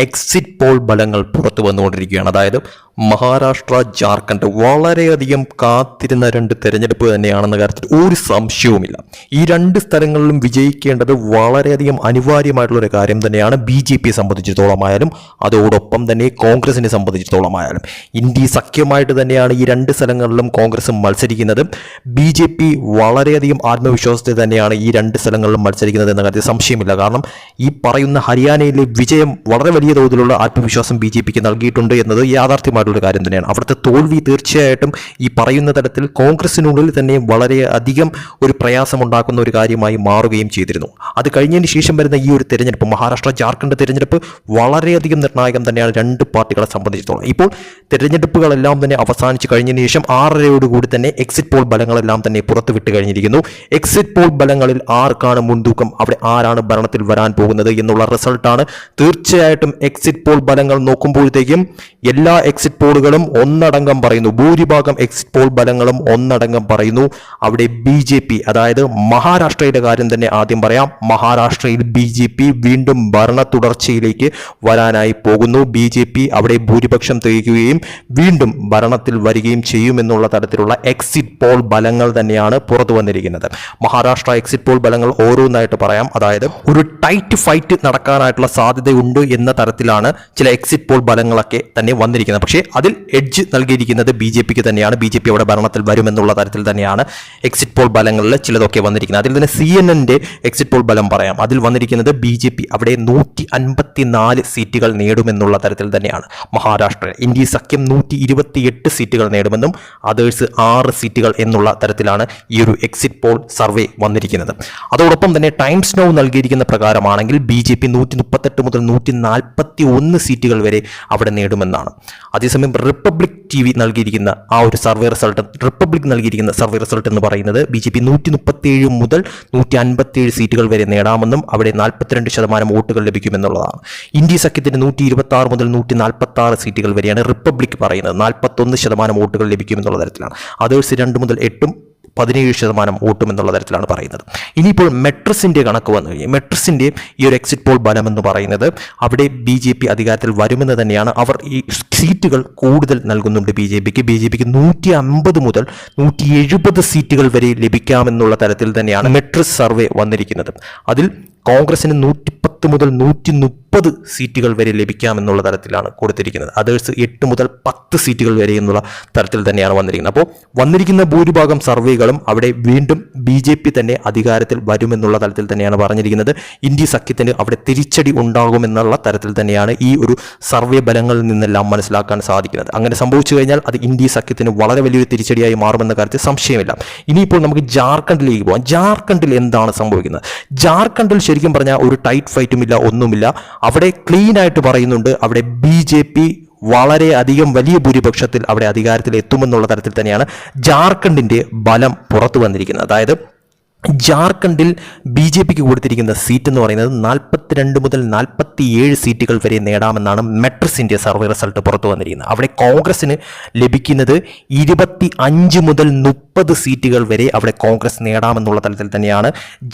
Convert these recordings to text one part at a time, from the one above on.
Exit poll ഫലങ്ങൾ പുറത്തു വന്നുകൊണ്ടിരിക്കുകയാണ് അതായത് മഹാരാഷ്ട്ര ജാർഖണ്ഡ് വളരെയധികം കാത്തിരുന്ന രണ്ട് തെരഞ്ഞെടുപ്പ് തന്നെയാണെന്ന കാര്യത്തിൽ ഒരു സംശയവുമില്ല. ഈ രണ്ട് സ്ഥലങ്ങളിലും വിജയിക്കേണ്ടത് വളരെയധികം അനിവാര്യമായിട്ടുള്ള ഒരു കാര്യം തന്നെയാണ് ബി ജെ പിയെ സംബന്ധിച്ചിടത്തോളമായാലും അതോടൊപ്പം തന്നെ കോൺഗ്രസിനെ സംബന്ധിച്ചിടത്തോളമായാലും. ഇന്ത്യ സഖ്യമായിട്ട് തന്നെയാണ് ഈ രണ്ട് സ്ഥലങ്ങളിലും കോൺഗ്രസ് മത്സരിക്കുന്നത്. ബി ജെ പി വളരെയധികം ആത്മവിശ്വാസത്തിൽ തന്നെയാണ് ഈ രണ്ട് സ്ഥലങ്ങളിലും മത്സരിക്കുന്നത് എന്ന കാര്യത്തിൽ സംശയമില്ല. കാരണം ഈ പറയുന്ന ഹരിയാനയിലെ വിജയം വളരെ വലിയ തോതിലുള്ള ആത്മവിശ്വാസം ബി ജെ പിക്ക് നൽകിയിട്ടുണ്ട് എന്നത് യാഥാർത്ഥ്യമായിട്ടുള്ള കാര്യം തന്നെയാണ്. അവിടുത്തെ തോൽവി തീർച്ചയായിട്ടും ഈ പറയുന്ന തരത്തിൽ കോൺഗ്രസിനുള്ളിൽ തന്നെ വളരെ അധികം ഒരു പ്രയാസമുണ്ടാക്കുന്ന ഒരു കാര്യമായി മാറുകയും ചെയ്തിരുന്നു. അത് കഴിഞ്ഞതിന് ശേഷം വരുന്ന ഈ ഒരു തെരഞ്ഞെടുപ്പ് മഹാരാഷ്ട്ര ജാർഖണ്ഡ് തെരഞ്ഞെടുപ്പ് വളരെയധികം നിർണായകം തന്നെയാണ് രണ്ട് പാർട്ടികളെ സംബന്ധിച്ചിടത്തോളം. ഇപ്പോൾ തെരഞ്ഞെടുപ്പുകളെല്ലാം തന്നെ അവസാനിച്ച് കഴിഞ്ഞതിന് ശേഷം ആറരയോടുകൂടി തന്നെ എക്സിറ്റ് പോൾ ഫലങ്ങളെല്ലാം തന്നെ പുറത്തുവിട്ട് കഴിഞ്ഞിരിക്കുന്നു. എക്സിറ്റ് പോൾ ഫലങ്ങളിൽ ആർക്കാണ് മുൻതൂക്കം? അവിടെ ആരാണ് ഭരണത്തിൽ വരാൻ പോകുന്നത് എന്നുള്ള റിസൾട്ടാണ് തീർച്ചയായിട്ടും എക്സിറ്റ് പോൾ ഫലങ്ങൾ നോക്കുമ്പോഴത്തേക്കും എല്ലാ എക്സിറ്റ് പോളുകളും ഒന്നടങ്കം പറയുന്നു. ഭൂരിഭാഗം എക്സിറ്റ് പോൾ ഫലങ്ങളും ഒന്നടങ്കം പറയുന്നു. അവിടെ ബി ജെ പി അതായത് മഹാരാഷ്ട്രയുടെ കാര്യം തന്നെ ആദ്യം പറയാം. മഹാരാഷ്ട്രയിൽ ബി ജെ പി വീണ്ടും ഭരണ തുടർച്ചയിലേക്ക് വരാനായി പോകുന്നു. ബി ജെ പി അവിടെ ഭൂരിപക്ഷം തെളിയിക്കുകയും വീണ്ടും ഭരണത്തിൽ വരികയും ചെയ്യുമെന്നുള്ള തരത്തിലുള്ള എക്സിറ്റ് പോൾ ഫലങ്ങൾ തന്നെയാണ് പുറത്തു വന്നിരിക്കുന്നത്. മഹാരാഷ്ട്ര എക്സിറ്റ് പോൾ ഫലങ്ങൾ ഓരോന്നായിട്ട് പറയാം. അതായത് ഒരു ടൈറ്റ് ഫൈറ്റ് നടക്കാനായിട്ടുള്ള സാധ്യതയുണ്ട് എന്ന തരത്തിലാണ് ചില എക്സിറ്റ് പോൾ ഫലങ്ങളൊക്കെ തന്നെ വന്നിരിക്കുന്നത്. പക്ഷേ അതിൽ എഡ്ജ് നൽകിയിരിക്കുന്നത് ബി ജെ പിക്ക് തന്നെയാണ്. ബി ജെ പി അവിടെ ഭരണത്തിൽ വരുമെന്നുള്ള തരത്തിൽ തന്നെയാണ് എക്സിറ്റ് പോൾ ബലങ്ങളിൽ ചിലതൊക്കെ വന്നിരിക്കുന്നത്. അതിൽ തന്നെ സി എൻ എന്റെ എക്സിറ്റ് പോൾ ബലം പറയാം. അതിൽ വന്നിരിക്കുന്നത് ബി ജെ പി അവിടെ നൂറ്റി അൻപത്തി നാല് സീറ്റുകൾ നേടുമെന്നുള്ള തരത്തിൽ തന്നെയാണ്. മഹാരാഷ്ട്ര ഇന്ത്യ സഖ്യം നൂറ്റി ഇരുപത്തിയെട്ട് സീറ്റുകൾ നേടുമെന്നും അതേഴ്സ് ആറ് സീറ്റുകൾ എന്നുള്ള തരത്തിലാണ് ഈ ഒരു എക്സിറ്റ് പോൾ സർവേ വന്നിരിക്കുന്നത്. അതോടൊപ്പം തന്നെ ടൈംസ് നോവ് നൽകിയിരിക്കുന്ന പ്രകാരമാണെങ്കിൽ ബി ജെ പി നൂറ്റി മുതൽ നൂറ്റി നാൽപ്പത്തി ഒന്ന് സീറ്റുകൾ വരെ അവിടെ നേടുമെന്നാണ്. അതേസമയം റിപ്പബ്ലിക് ടി വി നൽകിയിരിക്കുന്ന ആ ഒരു സർവേ റിസൾട്ട് റിപ്പബ്ലിക് നൽകിയിരിക്കുന്ന സർവേ റിസൾട്ട് എന്ന് പറയുന്നത് ബി ജെ പി നൂറ്റി മുപ്പത്തിയേഴ് മുതൽ നൂറ്റി അൻപത്തിയേഴ് സീറ്റുകൾ വരെ നേടാമെന്നും അവിടെ നാൽപ്പത്തിരണ്ട് ശതമാനം വോട്ടുകൾ ലഭിക്കുമെന്നുള്ളതാണ്. ഇന്ത്യ സഖ്യത്തിന് നൂറ്റി ഇരുപത്തി ആറ് മുതൽ നൂറ്റി നാൽപ്പത്തി ആറ് സീറ്റുകൾ വരെയാണ് റിപ്പബ്ലിക് പറയുന്നത്. നാൽപ്പത്തൊന്ന് ശതമാനം വോട്ടുകൾ ലഭിക്കുമെന്നുള്ള തരത്തിലാണ്. അതേഴ്സ് രണ്ട് മുതൽ എട്ടും പതിനേഴ് ശതമാനം വോട്ടും എന്നുള്ള തരത്തിലാണ് പറയുന്നത്. ഇനിയിപ്പോൾ മെട്രസിന്റെ കണക്ക് വന്നു കഴിഞ്ഞാൽ മെട്രസിന്റെ ഈ ഒരു എക്സിറ്റ് പോൾ ബലമെന്ന് പറയുന്നത് അവിടെ ബി ജെ പി അധികാരത്തിൽ വരുമെന്ന് തന്നെയാണ് അവർ ഈ സീറ്റുകൾ കൂടുതൽ നൽകുന്നുണ്ട് ബി ജെ പിക്ക്. ബി ജെ പിക്ക് നൂറ്റി അമ്പത് മുതൽ നൂറ്റി എഴുപത് സീറ്റുകൾ വരെ ലഭിക്കാമെന്നുള്ള തരത്തിൽ തന്നെയാണ് മെട്രസ് സർവേ വന്നിരിക്കുന്നത്. അതിൽ കോൺഗ്രസിന് നൂറ്റി പത്ത് മുതൽ നൂറ്റി മുപ്പത് സീറ്റുകൾ വരെ ലഭിക്കാമെന്നുള്ള തരത്തിലാണ് കൊടുത്തിരിക്കുന്നത്. അതേഴ്സ് എട്ട് മുതൽ പത്ത് സീറ്റുകൾ വരെ എന്നുള്ള തരത്തിൽ തന്നെയാണ് വന്നിരിക്കുന്നത്. അപ്പോൾ വന്നിരിക്കുന്ന ഭൂരിഭാഗം സർവേകളും അവിടെ വീണ്ടും ബി ജെ പി തന്നെ അധികാരത്തിൽ വരുമെന്നുള്ള തലത്തിൽ തന്നെയാണ് പറഞ്ഞിരിക്കുന്നത്. ഇന്ത്യ സഖ്യത്തിന് അവിടെ തിരിച്ചടി ഉണ്ടാകുമെന്നുള്ള തരത്തിൽ തന്നെയാണ് ഈ ഒരു സർവേ ഫലങ്ങളിൽ നിന്നെല്ലാം മനസ്സിലാക്കാൻ സാധിക്കുന്നത്. അങ്ങനെ സംഭവിച്ചു കഴിഞ്ഞാൽ അത് ഇന്ത്യ സഖ്യത്തിന് വളരെ വലിയൊരു തിരിച്ചടിയായി മാറുമെന്ന കാര്യത്തിൽ സംശയമില്ല. ഇനിയിപ്പോൾ നമുക്ക് ജാർഖണ്ഡിലേക്ക് പോകാം ജാർഖണ്ഡിൽ എന്താണ് സംഭവിക്കുന്നത്? ജാർഖണ്ഡിൽ ശരിക്കും പറഞ്ഞാൽ ഒരു ടൈറ്റ് ഫൈറ്റുമില്ല ഒന്നുമില്ല. അവിടെ ക്ലീൻ ആയിട്ട് പറയുന്നുണ്ട്. അവിടെ ബി ജെ പി വളരെ അധികം വലിയ ഭൂരിപക്ഷത്തിൽ അവിടെ അധികാരത്തിൽ എത്തുമെന്നുള്ള തരത്തിൽ തന്നെയാണ് ജാർഖണ്ഡിന്റെ ബലം പുറത്തു വന്നിരിക്കുന്നത്. അതായത് ജാർഖണ്ഡിൽ ബി ജെ പിക്ക് കൊടുത്തിരിക്കുന്ന സീറ്റ് എന്ന് പറയുന്നത് നാൽപ്പത്തിരണ്ട് മുതൽ നാൽപ്പത്തി ഏഴ് സീറ്റുകൾ വരെ നേടാമെന്നാണ് മെട്രസിന്റെ സർവേ റിസൾട്ട് പുറത്തു വന്നിരിക്കുന്നത്. അവിടെ കോൺഗ്രസിന് ലഭിക്കുന്നത് ഇരുപത്തി അഞ്ച് മുതൽ മുപ്പത് സീറ്റുകൾ വരെ അവിടെ കോൺഗ്രസ് നേടാമെന്നുള്ള തലത്തിൽ തന്നെയാണ്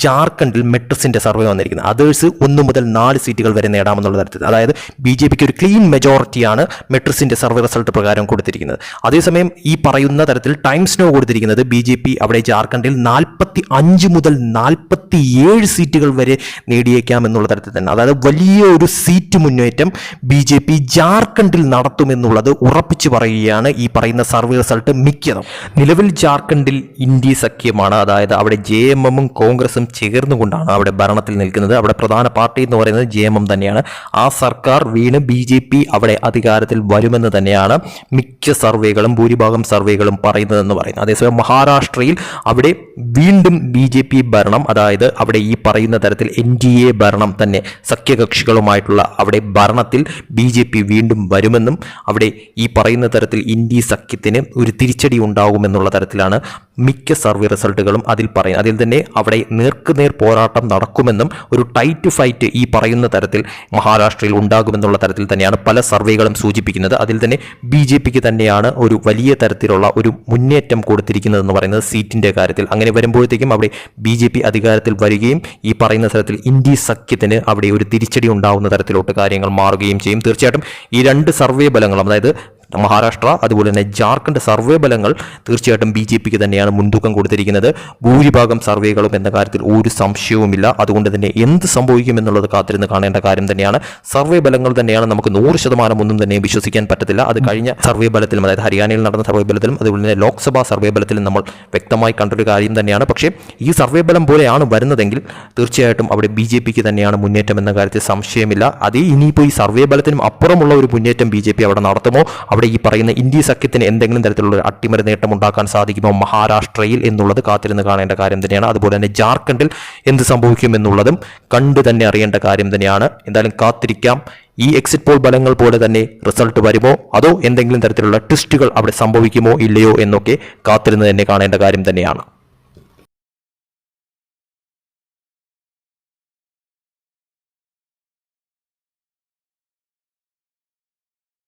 ജാർഖണ്ഡിൽ മെട്രസിന്റെ സർവേ വന്നിരിക്കുന്നത്. അതേഴ്സ് ഒന്ന് മുതൽ നാല് സീറ്റുകൾ വരെ നേടാമെന്നുള്ള തരത്തിൽ അതായത് ബി ജെ പിക്ക് ഒരു ക്ലീൻ മെജോറിറ്റിയാണ് മെട്രസിന്റെ സർവേ റിസൾട്ട് പ്രകാരം കൊടുത്തിരിക്കുന്നത്. അതേസമയം ഈ പറയുന്ന തരത്തിൽ ടൈംസ് നോ കൊടുത്തിരിക്കുന്നത് ബി ജെ പി അവിടെ ജാർഖണ്ഡിൽ നാൽപ്പത്തി അഞ്ച് മുതൽ നാൽപ്പത്തി ഏഴ് സീറ്റുകൾ വരെ നേടിയേക്കാം എന്നുള്ള തരത്തിൽ തന്നെ. അതായത് വലിയ ഒരു സീറ്റ് മുന്നേറ്റം ബി ജെ പി ജാർഖണ്ഡിൽ നടത്തുമെന്നുള്ളത് ഉറപ്പിച്ചു പറയുകയാണ് ഈ പറയുന്ന സർവേ റിസൾട്ട് മിക്കതും. നിലവിൽ ജാർഖണ്ഡിൽ ഇന്ത്യ സഖ്യമാണ്. അതായത് അവിടെ ജെ എം എമ്മും കോൺഗ്രസും ചേർന്നുകൊണ്ടാണ് അവിടെ ഭരണത്തിൽ നിൽക്കുന്നത്. അവിടെ പ്രധാന പാർട്ടി എന്ന് പറയുന്നത് ജെ എം എം തന്നെയാണ്. ആ സർക്കാർ വീണ് ബി ജെ പി അവിടെ അധികാരത്തിൽ വരുമെന്ന് തന്നെയാണ് മിക്ക സർവേകളും ഭൂരിഭാഗം സർവേകളും പറയുന്നതെന്ന് പറയുന്നത്. അതേസമയം മഹാരാഷ്ട്രയിൽ അവിടെ വീണ്ടും ബി ജെ പി ഭരണം അതായത് അവിടെ ഈ പറയുന്ന തരത്തിൽ എൻ ഡി എ ഭരണം തന്നെ സഖ്യകക്ഷികളുമായിട്ടുള്ള അവിടെ ഭരണത്തിൽ ബി ജെ പി വീണ്ടും വരുമെന്നും അവിടെ ഈ പറയുന്ന തരത്തിൽ ഇന്ത്യ സഖ്യത്തിന് ഒരു തിരിച്ചടി ഉണ്ടാകുമെന്നുള്ള തരത്തിലാണ് മിക്ക സർവേ റിസൾട്ടുകളും അതിൽ പറയും അതിൽ തന്നെ അവിടെ നേർക്കുനേർ പോരാട്ടം നടക്കുമെന്നും ഒരു ടൈറ്റ് ഫൈറ്റ് ഈ പറയുന്ന തരത്തിൽ മഹാരാഷ്ട്രയിൽ ഉണ്ടാകുമെന്നുള്ള തരത്തിൽ തന്നെയാണ് പല സർവേകളും സൂചിപ്പിക്കുന്നത്. അതിൽ തന്നെ ബി ജെ പിക്ക് തന്നെയാണ് ഒരു വലിയ തരത്തിലുള്ള ഒരു മുന്നേറ്റം കൊടുത്തിരിക്കുന്നതെന്ന് പറയുന്നത് സീറ്റിന്റെ കാര്യത്തിൽ. അങ്ങനെ വരുമ്പോഴത്തേക്കും അവിടെ ബി ജെ പി അധികാരത്തിൽ വരികയും ഈ പറയുന്ന തരത്തിൽ ഇന്ത്യ സഖ്യത്തിന് അവിടെ ഒരു തിരിച്ചടി ഉണ്ടാകുന്ന തരത്തിലോട്ട് കാര്യങ്ങൾ മാറുകയും ചെയ്യും. തീർച്ചയായിട്ടും ഈ രണ്ട് സർവേ ബലങ്ങളും അതായത് മഹാരാഷ്ട്ര അതുപോലെ തന്നെ ജാർഖണ്ഡ് സർവേ ബലങ്ങൾ തീർച്ചയായിട്ടും ബി ജെ പിക്ക് തന്നെയാണ് മുൻതൂക്കം കൊടുത്തിരിക്കുന്നത്. ഭൂരിഭാഗം സർവേകളും എന്ന കാര്യത്തിൽ ഒരു സംശയവുമില്ല. അതുകൊണ്ട് തന്നെ എന്ത് സംഭവിക്കും എന്നുള്ളത് കാത്തിരുന്ന് കാണേണ്ട കാര്യം തന്നെയാണ്. സർവേ ബലങ്ങൾ തന്നെയാണ് നമുക്ക് നൂറ് ശതമാനം ഒന്നും തന്നെ വിശ്വസിക്കാൻ പറ്റത്തില്ല. അത് കഴിഞ്ഞ സർവേ ഫലത്തിലും അതായത് ഹരിയാനയിൽ നടന്ന സർവേ ബലത്തിലും അതുപോലെ തന്നെ ലോക്സഭാ സർവേ ബലത്തിലും നമ്മൾ വ്യക്തമായി കണ്ടൊരു കാര്യം തന്നെയാണ്. പക്ഷേ ഈ സർവേ ബലം പോലെയാണ് വരുന്നതെങ്കിൽ തീർച്ചയായിട്ടും അവിടെ ബി ജെ പിക്ക് തന്നെയാണ് മുന്നേറ്റം എന്ന കാര്യത്തിൽ സംശയമില്ല. അതേ ഇനിയിപ്പോൾ ഈ സർവേ ഫലത്തിനും അപ്പുറമുള്ള ഒരു മുന്നേറ്റം ബി ജെ പി അവിടെ നടത്തുമോ? ഈ പറയുന്ന ഇന്ത്യ സഖ്യത്തിന് എന്തെങ്കിലും തരത്തിലുള്ള അട്ടിമറി നേട്ടം ഉണ്ടാക്കാൻ സാധിക്കുമോ? മഹാരാഷ്ട്രയിൽ എന്നുള്ളത് കാത്തിരുന്ന് കാണേണ്ട കാര്യം തന്നെയാണ്. അതുപോലെ തന്നെ ജാർഖണ്ഡിൽ എന്ത് സംഭവിക്കും എന്നുള്ളതും കണ്ടു തന്നെ അറിയേണ്ട കാര്യം തന്നെയാണ്. എന്തായാലും കാത്തിരിക്കാം. ഈ എക്സിറ്റ് പോൾ ഫലങ്ങൾ പോലെ തന്നെ റിസൾട്ട് വരുമോ? അതോ എന്തെങ്കിലും തരത്തിലുള്ള ട്വിസ്റ്റുകൾ അവിടെ സംഭവിക്കുമോ? ഇല്ലയോ എന്നൊക്കെ കാത്തിരുന്ന് തന്നെ കാണേണ്ട കാര്യം തന്നെയാണ്.